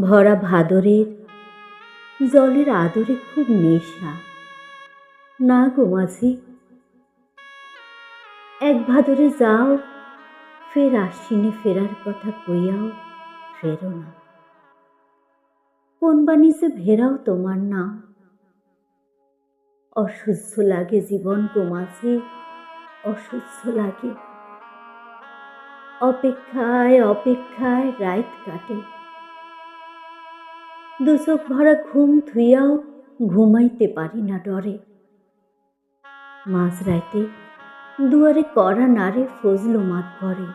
ভরা ভাদরের জলের আদরে খুব নেশা। না গো মাঝি, এক ভাদরে যাও, ফের আশ্বিনে ফেরার কথা কইয়াও ফেরো না। কোন বাণিজ্যে ভেরাও তোমার নাম। অসহ্য লাগে জীবন গো মাঝি, অসহ্য লাগে। অপেক্ষায় অপেক্ষায় রাত কাটে। দুচোখ ভরা ঘুম থুইয়াও ঘুমাইতে পারি না ডরে। মাঝরাইতে দুয়ারে কড়া নারে ফজলো মাত পড়ে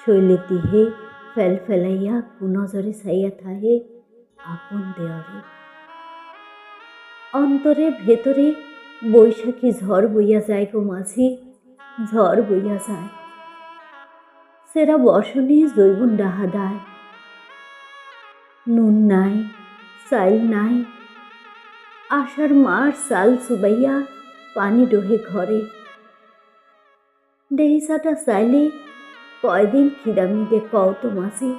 শৈলের দিহে ফেল ফেলাইয়া কুনজরে ছাইয়া থাহে আপন দেওয়ারে অন্তরে ভেতরে বৈশাখী ঝড় বইয়া যায় গো মাঝি, ঝড় বইয়া যায়। সেরা বসনে জৈবন ডাহা দায়। নুন নাই, চাইল নাই। আষাঢ় মার সাল সুবাইয়া পানি ডোহে ঘরে দেহিসাটা চাইলে কয়দিন খিদামিদে কও তো মাসি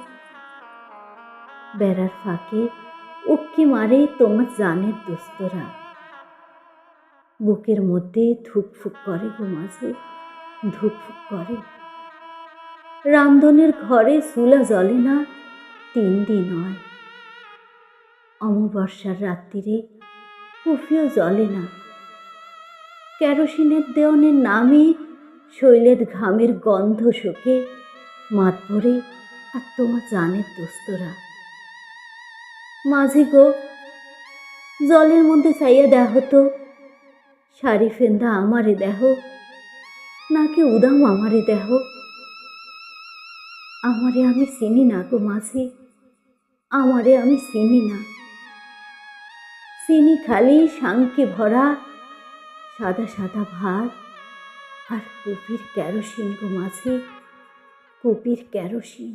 বেড়ার ফাঁকে উক্কি মারে তোমার জানের দোস্তরা বুকের মধ্যে ধুকফুক করে গো মাঝে ধুকফুক করে রামধনের ঘরে চুলা জ্বলে না তিন দিন হয়। অমাবস্যার রাত্রিরে কুফিও জ্বলে না। কেরোসিনের দেওয়ানের নামে শৈলের ঘামের গন্ধ শোকে মাত ভরে আর তোমার জানের দোস্তরা। মাঝি গো, জলের মধ্যে চাইয়া দেহ তো, শাড়ি ফেন্দা আমারে দেহ, নাকি উদাম আমারে দেহ। আমারে আমি চিনি না গো মাঝি, আমারে আমি চিনি না। চিনি খালি শাঙ্কে ভরা সাদা সাদা ভাত আর কপির কেরোসিন গো মাঝে কপির কেরোসিন।